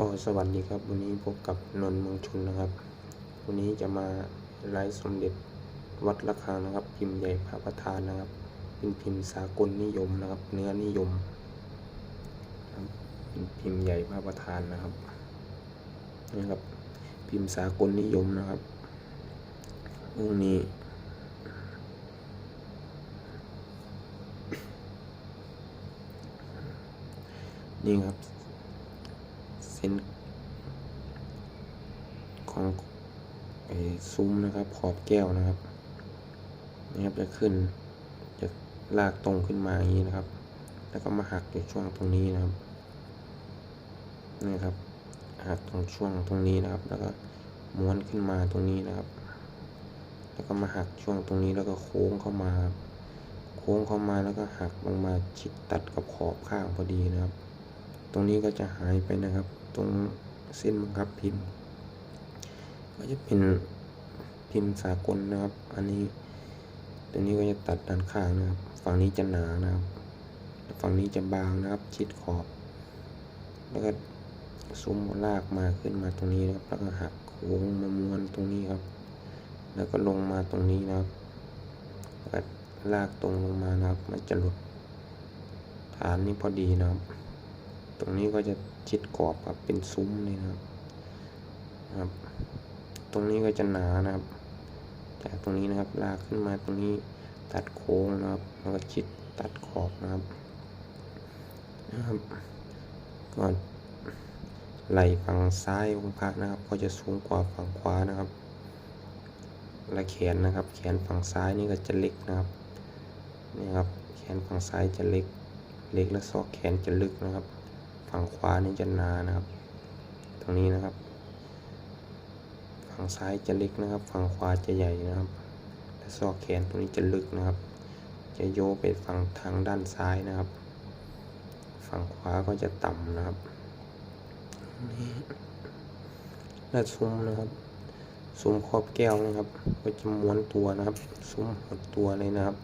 ก็สวัสดีครับ วันนี้พบกับนนท์มงชุนนะครับ วันนี้จะมาไลฟ์สมเด็จวัดระฆังนะครับ พิมพ์ใหญ่พระประธานนะครับ เป็นพิมพ์สากลนิยมนะครับ เนื้อนิยมครับเป็นพิมพ์ใหญ่พระประธานนะครับนี่ครับ พิมพ์สากลนิยมนะครับองค์นี้นี่ครับ เส้นของซุ้มนะครับ ขอบแก้วนะครับนี่ครับจะขึ้นจะลากตรงขึ้นมาอย่างนี้นะครับ แล้วก็มาหักอยู่ช่วงตรงนี้นะครับนี่ครับหักตรงช่วงตรงนี้นะครับ แล้วก็ม้วนขึ้นมาตรงนี้นะครับ แล้วก็มาหักช่วงตรงนี้แล้วก็โค้งเข้ามา โค้งเข้ามาแล้วก็หักลงมาชิดตัดกับขอบข้างพอดีนะครับ ตรงนี้ก็จะหายไปนะครับ ตรงเส้นบังคับพิมพ์ ก็จะเป็นพิมพ์สากลนะครับ อันนี้ตัวนี้ก็จะตัดด้านข้างนะครับ ฝั่งนี้จะหนานะครับ ฝั่งนี้จะบางนะครับ ชิดขอบ แล้วก็ซุ้มลากมาขึ้นมาตรงนี้นะครับ แล้วก็หักโค้งมาม้วนตรงนี้ครับ แล้วก็ลงมาตรงนี้นะครับแล้วก็ลากตรงลงมานะครับ มันจะหลุดฐานนี้พอดีนะครับ ตรงนี้ก็จะ ชิดกรอบครับเป็นซุ้มเลยนะครับครับ ตรงนี้ก็จะหนานะครับ จากตรงนี้นะครับลากขึ้นมาตรงนี้ตัดโค้งนะครับแล้วก็ชิดตัดขอบนะครับนะครับก่อนไหลฝั่งซ้ายของพระนะครับ ก็จะสูงกว่าฝั่งขวานะครับและแขนนะครับ แขนฝั่งซ้ายนี่ก็จะเล็กนะครับนี่ครับ แขนฝั่งซ้ายจะเล็ก เล็กและซอกแขนจะลึกนะครับ ฝั่งขวานี่จะหนานะครับ ตรงนี้นะครับ ฝั่งซ้ายจะเล็กนะครับ ฝั่งขวาจะใหญ่นะครับ และซอกแขนตรงนี้จะลึกนะครับ จะโยกไปฝั่งทางด้านซ้ายนะครับ ฝั่งขวาก็จะต่ำนะครับนี่และซุ้มนะครับซุ้มครอบแก้วนะครับ ก็จะม้วนตัวนะครับซุ้มหดตัวเลยนะครับ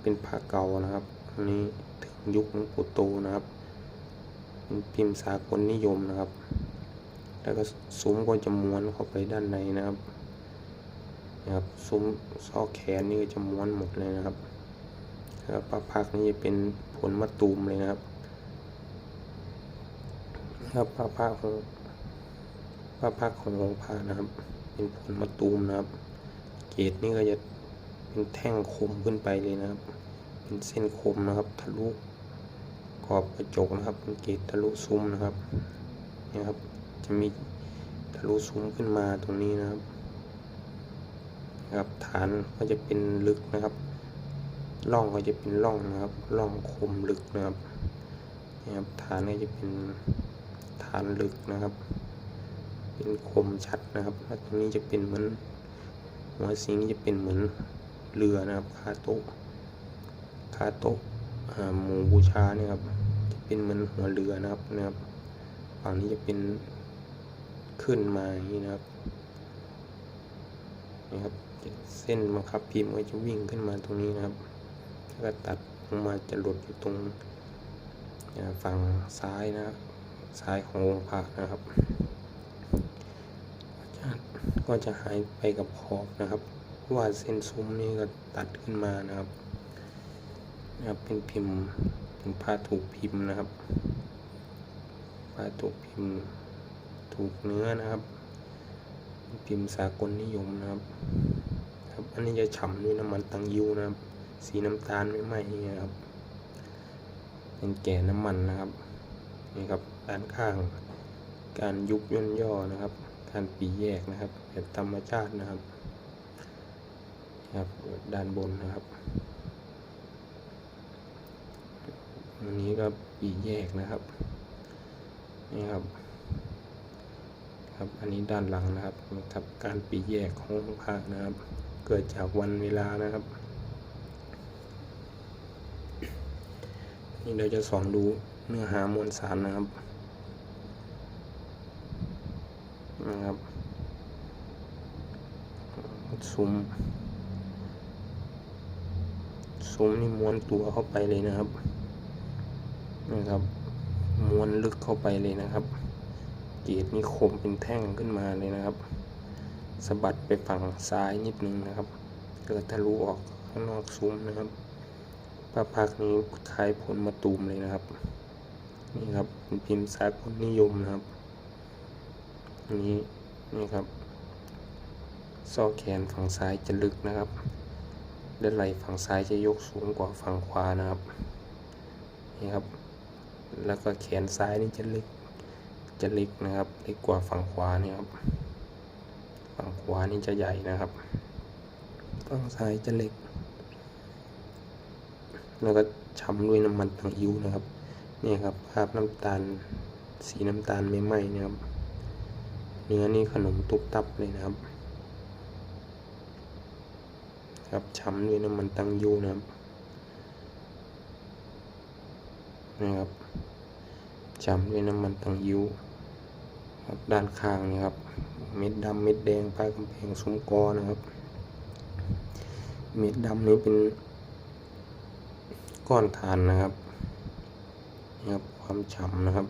เป็นผ้าเก่านะครับนี้ถึงยุคหลวงปู่โตนะครับ พิมพ์สากลนิยมนะครับ แล้วก็ซุ้มก็จะม้วนเข้าไปด้านในนะครับนะครับซุ้มซอกแขนนี่ก็จะม้วนหมดเลยนะครับแล้วปลาพักนี่จะเป็นผลมะตูมเลยนะครับครับปลาพักของปลาพักขององค์พระนะครับ เป็นผลมะตูมนะครับ เกรดนี่ก็จะเป็นแท่งคมขึ้นไปเลยนะครับ เป็นเส้นคมนะครับทะลุ ขอบกระจกนะครับเป็นเกรดทะลุซุ้มนะครับนี่ครับ จะมีทะลุซุ้มขึ้นมาตรงนี้นะครับครับฐานก็จะเป็นลึกนะครับร่องก็จะเป็นร่องนะครับร่องคมลึกนะครับนี่ครับฐานก็จะเป็นฐานลึกนะครับ เป็นคมชัดนะครับแล้วตรงนี้จะเป็นเหมือนหัวสิงจะเป็นเหมือนเรือนะครับคาโต๊ะคาโต๊ะอ่า หมูบูชาเนี่ยครับจะเป็นเหมือนหัวเรือนะครับนะครับฝั่งนี้จะเป็นขึ้นมาอย่างนี้นะครับนะครับเส้นบังคับพิมพ์ก็จะวิ่งขึ้นมาตรงนี้นะครับแล้วก็ตัดลงมาจะหลุดอยู่ตรงฝั่งซ้ายนะซ้ายขององค์พระนะครับก็จะหายไปกับขอบนะครับ ว่าเส้นซุ้มนี่ก็ตัดขึ้นมานะครับ นะครับเป็นพิมพ์เป็นผ้าถูกพิมพ์นะครับผ้าถูกพิมพ์ถูกเนื้อนะครับ พิมพ์สากลนิยมนะครับครับอันนี้จะฉ่ำด้วยน้ำมันตังยูนะครับ สีน้ำตาลไม่ไหม้นะครับ เป็นแก่น้ำมันนะครับนี่ครับด้านข้าง การยุบย่นย่อนะครับ การปีแยกนะครับแบบธรรมชาตินะครับครับด้านบนนะครับ อันนี้ก็ปีแยกนะครับ นี่ครับ ครับ อันนี้ด้านหลังนะครับนะครับการปีแยกของพระนะครับ เกิดจากวันเวลานะครับ นี่เราจะส่องดูเนื้อหามวลสารนะครับ นะครับซุ้มซุ้มนี่ม้วนตัวเข้าไปเลยนะครับ นะครับม้วนลึกเข้าไปเลยนะครับ เกตนี่คมเป็นแท่งขึ้นมาเลยนะครับสะบัดไปฝั่งซ้ายนิดนึงนะครับเกิดทะลุออกข้างนอกซุ้มนะครับปลาพักนี้คล้ายผลมะตูมเลยนะครับนี่ครับเป็นพิมพ์สากลนิยมนะครับนนี้นี่ครับซอกแขนฝั่งซ้ายจะลึกนะครับและไหล่ฝั่งซ้ายจะยกสูงกว่าฝั่งขวานะครับนี่ครับ แล้วก็แขนซ้ายนี่จะเล็กจะเล็กนะครับเล็กกว่าฝั่งขวานี่ครับฝั่งขวานี่จะใหญ่นะครับฝั่งซ้ายจะเล็ก แล้วก็ช้ำด้วยน้ำมันตังอิ้วนะครับนี่ครับภาพน้ำตาลสีน้ำตาลไม่ไหม้นะครับ เนื้อนี่ขนมตุบตับเลยนะครับ ครับช้ำด้วยน้ำมันตังยูนะครับ นะครับช้ำด้วยน้ำมันตังยูครับด้านข้างนี่ครับ เม็ดดำเม็ดแดงป้ายกำแพงซุ้มกอนะครับ เม็ดดำนี้เป็นก้อนฐานนะครับนะครับความฉ่ำนะครับ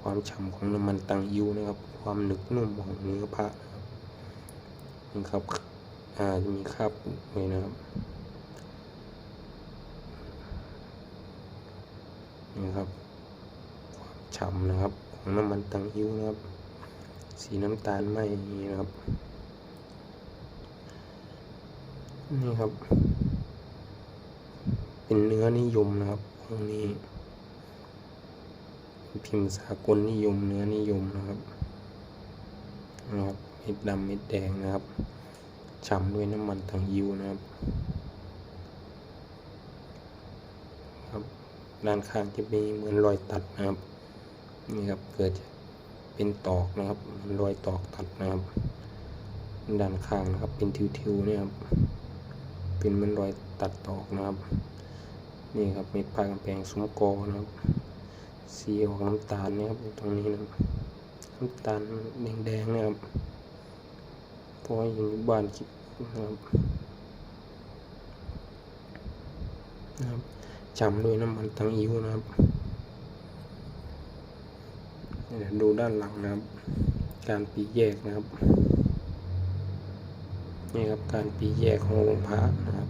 ความฉ่ำของน้ำมันตังยูนะครับ ความหนึบนุ่มของเนื้อพระนะครับนี่ครับอ่าจะมีคราบเลยนะครับ นี่ครับความฉ่ำนะครับ ของน้ำมันตังหิ้วนะครับ สีน้ำตาลไหมอย่างนี้นะครับ นี่ครับ เป็นเนื้อนิยมนะครับตรงนี้ พิมพ์สากลนิยมเนื้อนิยมนะครับนะครับเม็ดดำเม็ดแดงนะครับฉ่ำด้วยน้ำมันตังยิวนะครับ ด้านข้างจะมีเหมือนรอยตัดนะครับนี่ครับเกิดเป็นตอกนะครับมือนรอยตอกตัดนะครับ ด้านข้างนะครับเป็นทิวๆเนี่ยครับเป็นเหมือนรอยตัดตอกนะครับนี่ครับเม็ดปลากำแพงซุ้มกอนะครับสีออกน้ำตาลนะครับตรงนี้นะครับน้ำตาลแดงๆนะครับเพราะว่าอยู่บ้านคิดนะครับนะครับ จำด้วยน้ำมันตังอิ้วนะครับเดี๋ยวดูด้านหลังนะครับ การปีแยกนะครับนี่ครับการปีแยกขององค์พระนะครับ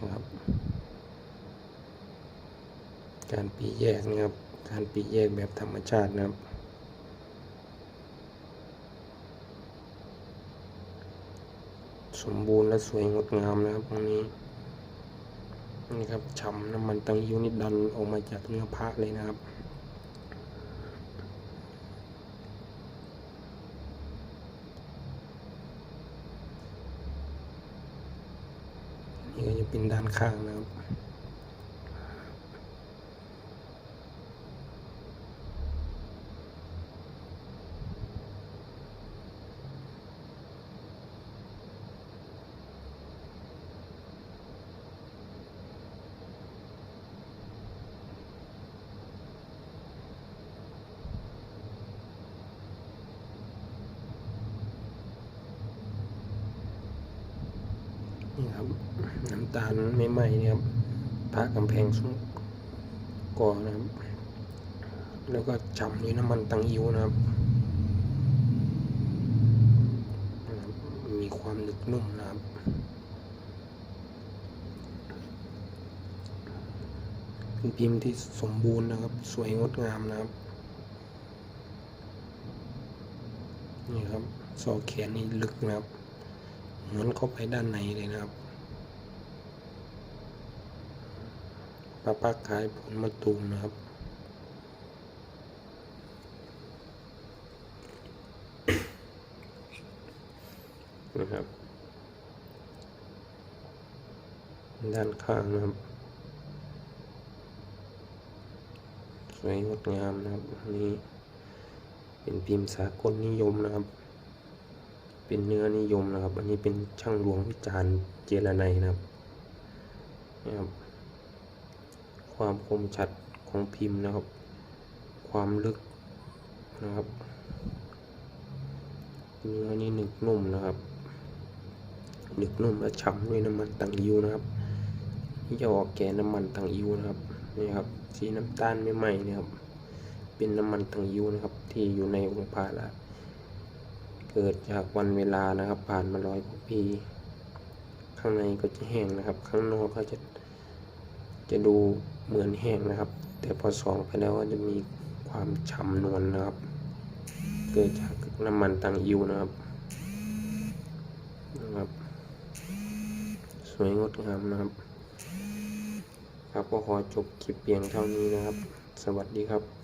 นะครับ การปีแยกนะครับ การปีแยกแบบธรรมชาตินะครับ ส มบูรณ์และสวยงดงามนะครับตรงนี้นี่ครับฉ่ำน้ำมันตังยูนิดดันออกมาจากเนื้อพระเลยนะครับนี่ก็จะเป็นด้านข้างนะครับ นี่ครับน้ำตาลไม่ไหม้นี่ครับพระกำแพงสุกก่อนะครับ แล้วก็ฉ่ำด้วยน้ำมันตังอิ้วนะครับนะครับ มีความหนึบนุ่มนะครับเป็นพิมพ์ที่สมบูรณ์นะครับ สวยงดงามนะครับ นี่ครับซอกแขนนี่ลึกนะครับ เหมือนเข้าไปด้านในเลยนะครับปลาปักขายผลมะตูมนะครับ นะครับ ด้านข้างนะครับ สวยงดงามนะครับนนี้เป็นพิมพ์สากลนิยมนะครับ เป็นเนื้อนิยมนะครับ อันนี้เป็นช่างหลวงวิจารณ์เจรไนนะครับนะครับ ความคมชัดของพิมพ์นะครับ ความลึกนะครับ เนื้อนี่หนึบนุ่มนะครับหนึบนุ่มและฉ่ำด้วยน้ำมันตังยูนะครับนี่จะออกแก่น้ำมันตังอิวนะครับนี่ครับสีน้ำตาลไม่ไหม้นี่ครับ เป็นน้ำมันตังอิวนะครับ ที่อยู่ในองค์พระละ เกิดจากวันเวลานะครับ ผ่านมาร้อยกว่าปี ข้างในก็จะแห้งนะครับ ข้างนอกก็จะจะดูเหมือนแห้งนะครับ แต่พอส่องไปแล้วก็จะมีความฉ่ำนวลนะครับ เกิดจากน้ำมันตังอิวนะครับนะครับ สวยงดงามนะครับ ครับก็ขอจบคลิปเพียงเท่านี้นะครับ สวัสดีครับ